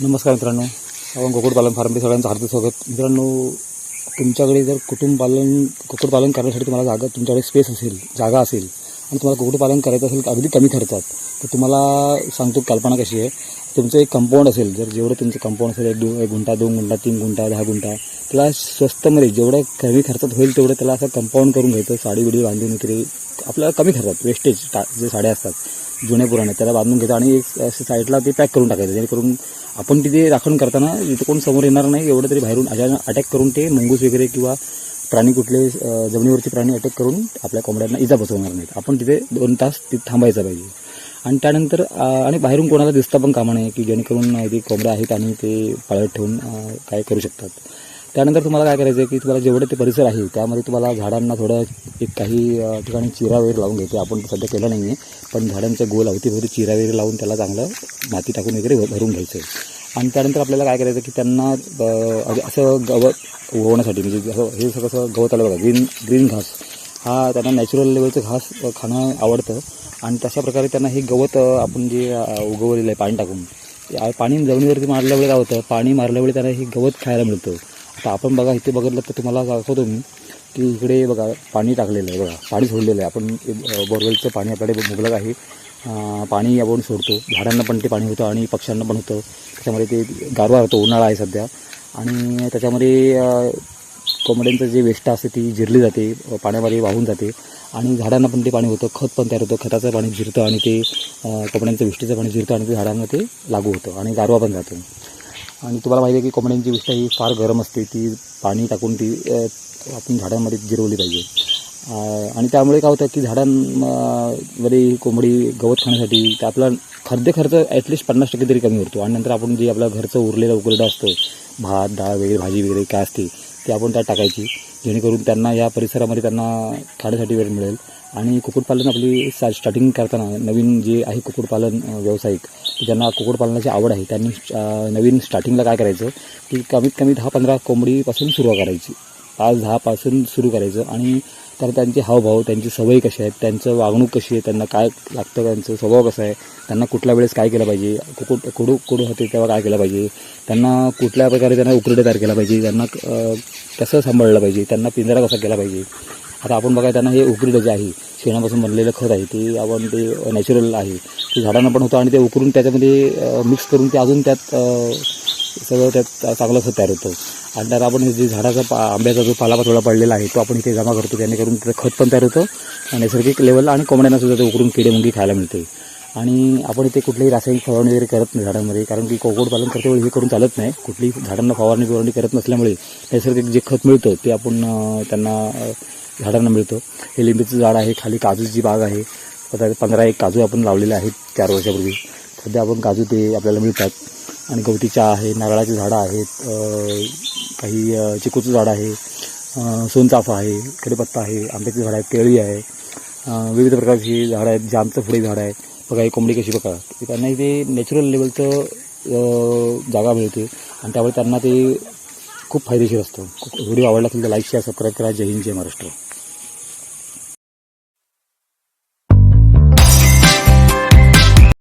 नमस्कार मित्रांनो. आपण कुक्कुटपालन फार्ममध्ये सगळ्यांचं हार्दिक स्वागत. मित्रांनो तुमच्याकडे जर कुटुंबपालन कुक्कुटपालन करण्यासाठी तुम्हाला जागा तुमच्याकडे स्पेस असेल जागा असेल आणि तुम्हाला कुक्कुटपालन करायचं असेल अगदी कमी खर्चात तर तुम्हाला सांगतो कल्पना कशी आहे. तुमचं एक कंपाऊंड असेल जर जेवढं तुमचं कंपाऊंड असेल एक दो एक गुंठा दोन गुंठा तीन गुंठा दहा गुंठा त्याला स्वस्तमध्ये जेवढं कमी खर्चात होईल तेवढं त्याला असं कंपाऊंड करून घ्यायचं. साडी बिडी बांधून वगैरे आपल्याला कमी खर्चात वेस्टेज टा जे साड्या असतात जुन्या पुराण्या त्याला बांधून घेतो आणि एक साईडला ते पॅक करून टाकायचं. जेणेकरून आपण तिथे राखण करताना इथे कोण समोर येणार नाही एवढं तरी बाहेरून अचानक अटॅक करून ते मंगूस वगैरे किंवा प्राणी कुठले जमिनीवरचे प्राणी अटॅक करून आपल्या कोंबड्यांना इजा बसवणार नाहीत. आपण तिथे दोन तास तिथे थांबायचं पाहिजे. आणि त्यानंतर आणि बाहेरून कोणाला दिसता पण कामा नये की जेणेकरून ते कोंबड्या आहेत आणि ते पाळत ठेवून काय करू शकतात. त्यानंतर तुम्हाला काय करायचं आहे की तुम्हाला जेवढं ते परिसर आहे त्यामध्ये तुम्हाला झाडांना थोडं एक काही ठिकाणी चिरा वगैरे लावून घ्यायचे. आपण सध्या केलं नाही आहे पण झाडांच्या गोल अवतीभोवती चिरा वगैरे लावून त्याला चांगलं माती टाकून वगैरे भरून घ्यायचं आहे आणि त्यानंतर आपल्याला काय करायचं की त्यांना म्हणजे असं गवत उगवण्यासाठी म्हणजे असं हे असं कसं गवत आलं बघा ग्रीन ग्रीन घास. हा त्यांना नॅचरल लेवलचं घास खाणं आवडतं आणि तशा प्रकारे त्यांना हे गवत आपण जे उगवलेलं आहे पाणी टाकून पाणी जमिनीवरती मारल्यावेळी काय होतं पाणी मारल्यावेळी त्यांना हे गवत खायला मिळतं. आता आपण बघा इथे बघितलं तर तुम्हाला दाखवतो मी. की इकडे बघा पाणी टाकलेलं आहे बघा पाणी सोडलेलं आहे. आपण बोरवेलचं पाणी आपल्याकडे मुबलक आहे. पाणी आपण सोडतो. झाडांना पण ते पाणी होतं आणि पक्ष्यांना पण होतं. त्याच्यामध्ये ते गारवा होतो उन्हाळा आहे सध्या. आणि त्याच्यामध्ये कोंबड्यांचं जे वेस्ट असते ती जिरली जाते पाण्यामध्ये वाहून जाते. आणि झाडांना पण ते पाणी होतं खत पण तयार होतं. खताचं पाणी जिरतं आणि ते कोंबड्यांचं विष्टीचं पाणी जिरतं आणि ते झाडांना ते लागू होतं आणि गारवा पण जातो. आणि तुम्हाला माहिती आहे की कोंबड्यांची विष्ठा ही फार गरम असते. ती पाणी टाकून ती आपण झाडांमध्ये जिरवली पाहिजे. आणि त्यामुळे काय होतं की झाडांमध्ये कोंबडी गवत खाण्यासाठी ते आपला खाद्य खर्च ॲटलिस्ट पन्नास टक्के तरी कमी होतो आणि नंतर आपण जे आपलं घरचं उरलेलं उकरडं असतं भात डाळ वगैरे भाजी वगैरे काय असते ते आपण त्यात टाकायची. जेणेकरून त्यांना या परिसरामध्ये त्यांना खाण्यासाठी वेळ मिळेल. आणि कुक्कुटपालन आपली सा स्टार्टिंग करताना नवीन जे आहे कुक्कुटपालन व्यावसायिक ज्यांना कुक्कुटपालनाची आवड आहे त्यांनी नवीन स्टार्टिंगला काय करायचं की कमीत कमी दहा पंधरा कोंबडीपासून सुरुवात करायची. पाच दहापासून सुरू करायचं आणि तर त्यांचे हावभाव त्यांची सवयी कशी आहेत त्यांचं वागणूक कशी आहे त्यांना काय लागतं त्यांचं स्वभाव कसा आहे त्यांना कुठल्या वेळेस काय केलं पाहिजे कुकुट कुडू कुडू होते तेव्हा काय केलं पाहिजे त्यांना कुठल्या प्रकारे त्यांना उकरडे तयार केला पाहिजे त्यांना कसं सांभाळलं पाहिजे त्यांना पिंजरा कसा केला पाहिजे आता आपण बघा त्यांना हे उकरी जे आहे शेणापासून बनलेलं खत आहे ते आपण ते नॅचरल आहे. ते झाडांना पण होतं आणि ते उकरून त्याच्यामध्ये मिक्स करून ते अजून त्यात सगळं त्यात चांगलं खत तयार होतं. आणि त्यात आपण हे जे झाडाचा पा आंब्याचा जो पालापाचोळा पडलेला आहे तो आपण इथे जमा करतो जेणेकरून त्याचं खत पण तयार होतं नैसर्गिक लेवलला आणि कोंबड्यांना सुद्धा ते उकरून किडे मुंगी खायला मिळते. आणि आपण इथे कुठलीही रासायनिक फवारणी वगैरे करत नाही झाडांमध्ये कारण की कुक्कुटपालन करते वेळी हे करून चालत नाही. कुठलीही झाडांना फवारणी फवारणी करत नसल्यामुळे नैसर्गिक जे खत मिळतं ते आपण त्यांना झाडांना मिळतं. हे लिंबीचं झाड आहे खाली काजूची बाग आहे. आता पंधरा एक काजू आपण लावलेले आहेत चार वर्षापूर्वी. सध्या आपण काजू ते आपल्याला मिळतात. आणि गवती चहा आहे नारळाची झाडं आहेत काही चिकूचं झाड आहे सोनचाफा आहे कढीपत्ता आहे आंब्याची झाडं आहेत केळी आहे विविध प्रकारची झाडं आहेत जामचं फुले झाडं आहे. बघा ही कोंबडी कशी बघा. त्यांना इथे नॅचरल लेवलचं जागा मिळते. आणि त्यामुळे त्यांना ते खूप फायदेशीर असतो. व्हिडिओ आवडला असेल तर लाईक शेअर सबस्क्राईब करा. जय हिंद जय महाराष्ट्र.